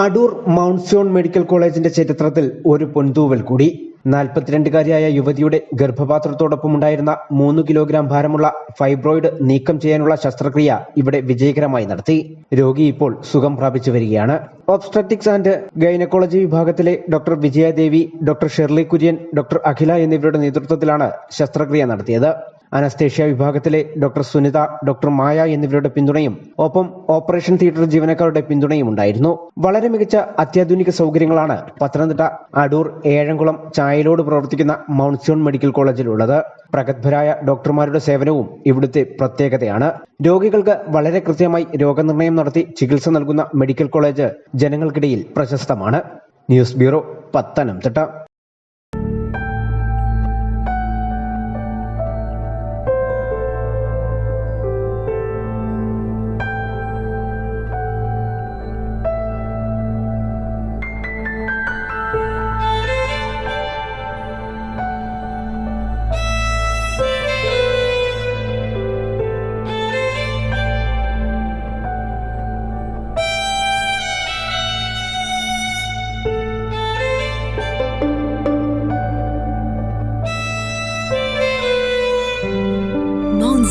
Adoor mount medical കോളേജിന്റെ ചരിത്രത്തിൽ ഒരു പൊൻതൂവൽ കൂടി. നാൽപ്പത്തിരണ്ടുകാരിയായ യുവതിയുടെ ഗർഭപാത്രത്തോടൊപ്പം ഉണ്ടായിരുന്ന മൂന്ന് കിലോഗ്രാം ഭാരമുള്ള ഫൈബ്രോയിഡ് നീക്കം ചെയ്യാനുള്ള ശസ്ത്രക്രിയ ഇവിടെ വിജയകരമായി നടത്തി. രോഗി ഇപ്പോൾ സുഖം പ്രാപിച്ചു വരികയാണ്. ഒബ്സ്ട്രറ്റിക്സ് ആൻഡ് ഗൈനക്കോളജി വിഭാഗത്തിലെ doctor Vijayadevi doctor Shirley Kurian doctor Akhila എന്നിവരുടെ നേതൃത്വത്തിലാണ് ശസ്ത്രക്രിയ നടത്തിയത്. അനസ്തേഷ്യ വിഭാഗത്തിലെ ഡോക്ടർ സുനിത ഡോക്ടർ മായ എന്നിവരുടെ പിന്തുണയും ഒപ്പം ഓപ്പറേഷൻ തിയേറ്റർ ജീവനക്കാരുടെ പിന്തുണയും ഉണ്ടായിരുന്നു. വളരെ മികച്ച അത്യാധുനിക സൗകര്യങ്ങളാണ് പത്തനംതിട്ട അടൂർ ഏഴംകുളം ചായലോട് പ്രവർത്തിക്കുന്ന മൗണ്ട് സിയോൺ മെഡിക്കൽ കോളേജിലുള്ളത്. പ്രഗത്ഭരായ ഡോക്ടർമാരുടെ സേവനവും ഇവിടുത്തെ പ്രത്യേകതയാണ്. രോഗികൾക്ക് വളരെ കൃത്യമായി രോഗനിർണയം നടത്തി ചികിത്സ നൽകുന്ന മെഡിക്കൽ കോളേജ് ജനങ്ങൾക്കിടയിൽ പ്രശസ്തമാണ്. News bureau Pathanamthitta.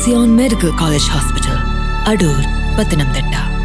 Zion Medical College Hospital, Adur, Pathanamthitta.